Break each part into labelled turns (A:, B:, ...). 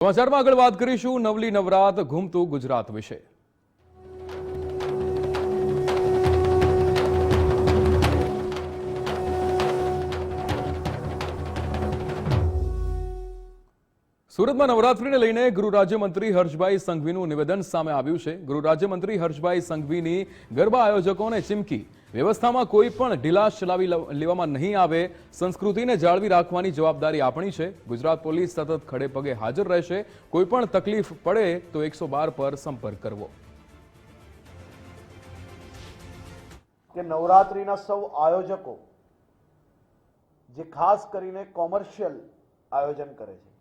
A: સમાચારમાં આગળ વાત કરીશું. નવલી નવરાત ઘૂમતું ગુજરાત વિશે. સુરતમાં નવરાત્રીને લઈને ગૃહ રાજ્યમંત્રી હર્ષભાઈ સંઘવીનું નિવેદન સામે આવ્યું છે. ગૃહ રાજ્યમંત્રી હર્ષભાઈ સંઘવીની ગરબા આયોજકોને ચીમકી વ્યવસ્થામાં કોઈ પણ ઢીલાશ ચલાવી લેવામાં નહીં આવે. સંસ્કૃતિને જાળવી રાખવાની જવાબદારી આપણી છે. ગુજરાત પોલીસ સતત ખડે પગે હાજર રહેશે. કોઈ પણ તકલીફ પડે તો એકસો બાર પર સંપર્ક કરવો.
B: કે નવરાત્રિના સૌ આયોજકો, જે ખાસ કરીને કોમર્શિયલ આયોજન કરે છે,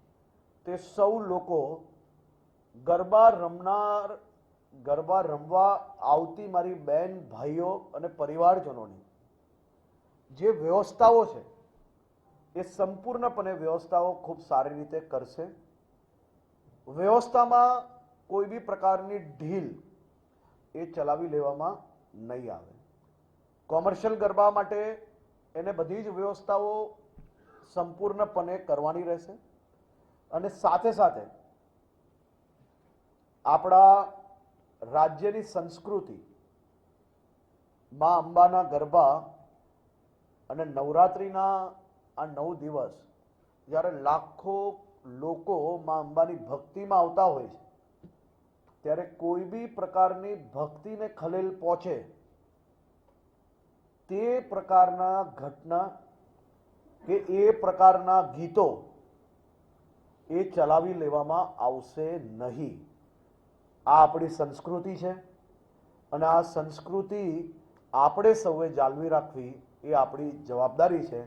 B: તે સૌ લોકો ગરબા રમનાર ગરબા રમવા આવતી મારી બેન, ભાઈઓ અને પરિવારજનોની જે વ્યવસ્થાઓ છે, એ સંપૂર્ણપણે વ્યવસ્થાઓ ખૂબ સારી રીતે કરશે. વ્યવસ્થામાં કોઈ બી પ્રકારની ઢીલ એ ચલાવી લેવામાં નહીં આવે. કોમર્શિયલ ગરબા માટે એને બધી જ વ્યવસ્થાઓ સંપૂર્ણપણે કરવાની રહેશે. અને સાથે સાથે આપણા રાજ્યની સંસ્કૃતિ, મા અંબાના ગરબા અને નવરાત્રિના આ નવ દિવસ જ્યારે લાખો લોકો મા અંબાની ભક્તિમાં આવતા હોય છે, ત્યારે કોઈ બી પ્રકારની ભક્તિને ખલેલ પહોંચે, તે પ્રકારના ઘટના કે એ પ્રકારના ગીતો એ ચલાવી લેવામાં આવશે નહીં. આ આપણી સંસ્કૃતિ છે અને આ સંસ્કૃતિ આપણે સૌએ જાળવી રાખવી એ આપણી જવાબદારી છે.